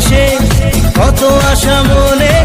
আসে ভাসে কত আশা মনে